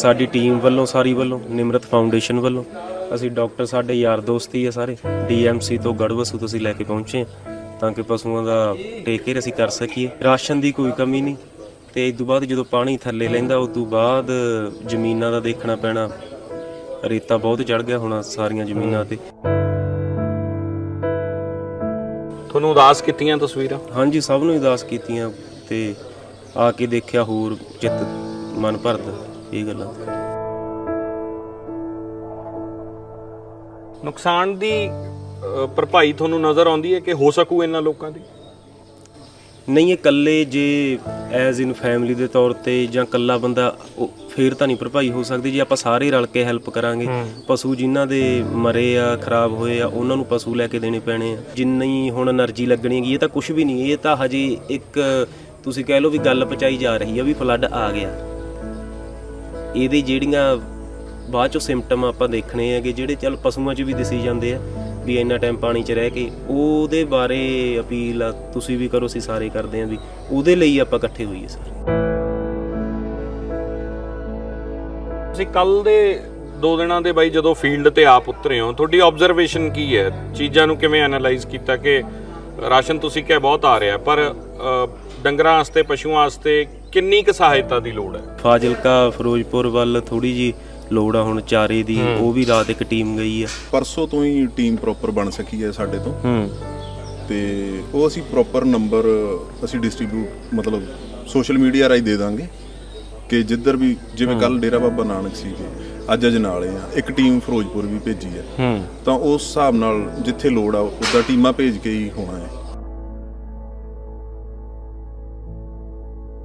ਸਾਡੀ ਟੀਮ ਵੱਲੋਂ ਸਾਰੀ ਵੱਲੋਂ ਨਿਮਰਤ ਫਾਊਂਡੇਸ਼ਨ ਵੱਲੋਂ। ਅਸੀਂ ਡਾਕਟਰ ਸਾਡੇ ਯਾਰ ਦੋਸਤ ਹੀ ਆ ਸਾਰੇ। ਡੀਐਮਸੀ ਤੋਂ ਗੜਵਸੂ ਤੋਂ ਅਸੀਂ ਲੈ ਕੇ ਪਹੁੰਚੇ ਤਾਂ ਕਿ ਪਸ਼ੂਆਂ ਦਾ ਟੇਕ ਕੇਅਰ ਅਸੀਂ ਕਰ ਸਕੀਏ। ਰਾਸ਼ਨ ਦੀ ਕੋਈ ਕਮੀ ਨਹੀਂ। ਤੇ ਇਸ ਤੋਂ ਬਾਅਦ ਜਦੋਂ ਪਾਣੀ ਥੱਲੇ ਲੈਂਦਾ ਉਸ ਤੋਂ ਬਾਅਦ ਜ਼ਮੀਨਾਂ ਦਾ ਦੇਖਣਾ ਪੈਣਾ। ਰੇਤਾ ਬਹੁਤ ਚੜ ਗਿਆ ਹੋਣਾ ਸਾਰੀਆਂ ਜ਼ਮੀਨਾਂ ਤੇ। ਤੁਹਾਨੂੰ ਉਦਾਸ ਕੀਤੀਆਂ ਤਸਵੀਰਾਂ? ਹਾਂਜੀ ਸਭ ਨੂੰ ਉਦਾਸ ਕੀਤੀਆਂ ਤੇ ਆ ਕੇ ਦੇਖਿਆ ਹੋਰ ਚਿੱਤ ਮਨ ਭਰਦਾ। ਇਹ ਗੱਲਾਂ ਨੁਕਸਾਨ ਦੀ ਭਰਪਾਈ ਤੁਹਾਨੂੰ ਨਜ਼ਰ ਆਉਂਦੀ ਹੈ ਕਿ ਹੋ ਸਕੂ ਇਹਨਾਂ ਲੋਕਾਂ ਦੀ? ਨਹੀਂ ਇਹ ਕੱਲੇ ਜੇ ਐਜ਼ ਇਨ ਫੈਮਿਲੀ ਦੇ ਤੌਰ ਤੇ ਜਾਂ ਕੱਲਾ ਬੰਦਾ ਫੇਰ ਤਾਂ ਨਹੀਂ ਭਰਪਾਈ ਹੋ ਸਕਦੀ। ਜੇ ਆਪਾਂ ਸਾਰੇ ਰਲ ਕੇ ਹੈਲਪ ਕਰਾਂਗੇ ਪਸ਼ੂ ਜਿਨ੍ਹਾਂ ਦੇ ਮਰੇ ਆ ਖਰਾਬ ਹੋਏ ਆ ਉਹਨਾਂ ਨੂੰ ਪਸ਼ੂ ਲੈ ਕੇ ਦੇਣੇ ਪੈਣੇ ਆ। ਜਿੰਨੀ ਹੁਣ એનર્ਜੀ ਹੈਗੀ ਇਹ ਤਾਂ ਕੁਝ ਵੀ ਨਹੀਂ ਇਹ ਤਾਂ ਹਜੇ ਇੱਕ ਤੁਸੀਂ ਕਹਿ ਲਓ ਵੀ ਗੱਲ ਪਚਾਈ ਜਾ ਰਹੀ ਆ ਵੀ ਫਲੱਡ ਆ ਗਿਆ। ਇਹਦੇ ਜਿਹੜੀਆਂ ਬਾਅਦ ਚੋਂ ਸਿੰਪਟਮ ਆਪਾਂ ਦੇਖਣੇ ਹੈਗੇ, ਜਿਹੜੇ ਚੱਲ ਪਸ਼ੂਆਂ 'ਚ ਵੀ ਦਿਸੀ ਜਾਂਦੇ ਆ, ਵੀ ਇੰਨਾ ਟਾਈਮ ਪਾਣੀ 'ਚ ਰਹਿ ਕੇ, ਉਹਦੇ ਬਾਰੇ ਅਪੀਲ ਆ, ਤੁਸੀਂ ਵੀ ਕਰੋ, ਅਸੀਂ ਸਾਰੇ ਕਰਦੇ ਆਂ ਵੀ ਉਹਦੇ ਲਈ ਆਪਾਂ ਇਕੱਠੇ ਹੋਈਏ ਸਰ। ਤੁਸੀਂ ਕੱਲ ਦੇ ਦੋ ਦਿਨਾਂ ਦੇ ਬਾਈ ਜਦੋਂ ਫੀਲਡ ਤੇ ਆਪ ਉਤਰੇ ਹੋ, ਤੁਹਾਡੀ ਆਬਜ਼ਰਵੇਸ਼ਨ ਕੀ ਹੈ? ਚੀਜ਼ਾਂ ਨੂੰ ਕਿਵੇਂ ਐਨਾਲਾਈਜ਼ ਕੀਤਾ ਕਿ ਰਾਸ਼ਨ ਤੁਸੀਂ ਕਿਹਾ ਬਹੁਤ ਆ ਰਿਹਾ, ਪਰ ਡੰਗਰਾਂ ਵਾਸਤੇ, ਪਸ਼ੂਆਂ ਵਾਸਤੇ ਕਿੰਨੀ ਕੁ ਸਹਾਇਤਾ ਦੀ ਲੋੜ ਹੈ? ਫਾਜ਼ਿਲਕਾ ਫਿਰੋਜ਼ਪੁਰ ਵੱਲ ਥੋੜੀ ਜੀ ਲੋੜ ਆ ਹੁਣ ਚਾਰੇ ਦੀ ਉਹ ਵੀ ਰਾਤ ਇੱਕ ਟੀਮ ਗਈ ਆ। ਪਰਸੋਂ ਤੋਂ ਹੀ ਟੀਮ ਪ੍ਰੋਪਰ ਬਣ ਸਕੀ ਹੈ ਸਾਡੇ ਤੋਂ। ਹੂੰ। ਤੇ ਉਹ ਅਸੀਂ ਪ੍ਰੋਪਰ ਨੰਬਰ ਅਸੀਂ ਡਿਸਟ੍ਰੀਬਿਊਟ ਮਤਲਬ ਸੋਸ਼ਲ ਮੀਡੀਆ ਰਾਹੀਂ ਦੇ ਦਾਂਗੇ ਕਿ ਜਿੱਧਰ ਵੀ ਜਿਵੇਂ ਕੱਲ ਡੇਰਾ ਬਾਬਾ ਨਾਨਕ ਸੀ ਅੱਜ ਅਜਨਾਲੇ ਆ। ਇੱਕ ਟੀਮ ਫਿਰੋਜ਼ਪੁਰ ਵੀ ਭੇਜੀ ਹੈ। ਹੂੰ। ਤਾਂ ਉਸ ਹਿਸਾਬ ਨਾਲ ਜਿੱਥੇ ਲੋੜ ਆ ਉੱਦਾਂ ਟੀਮਾਂ ਭੇਜ ਕੇ ਹੀ ਹੋਣਾ ਹੈ।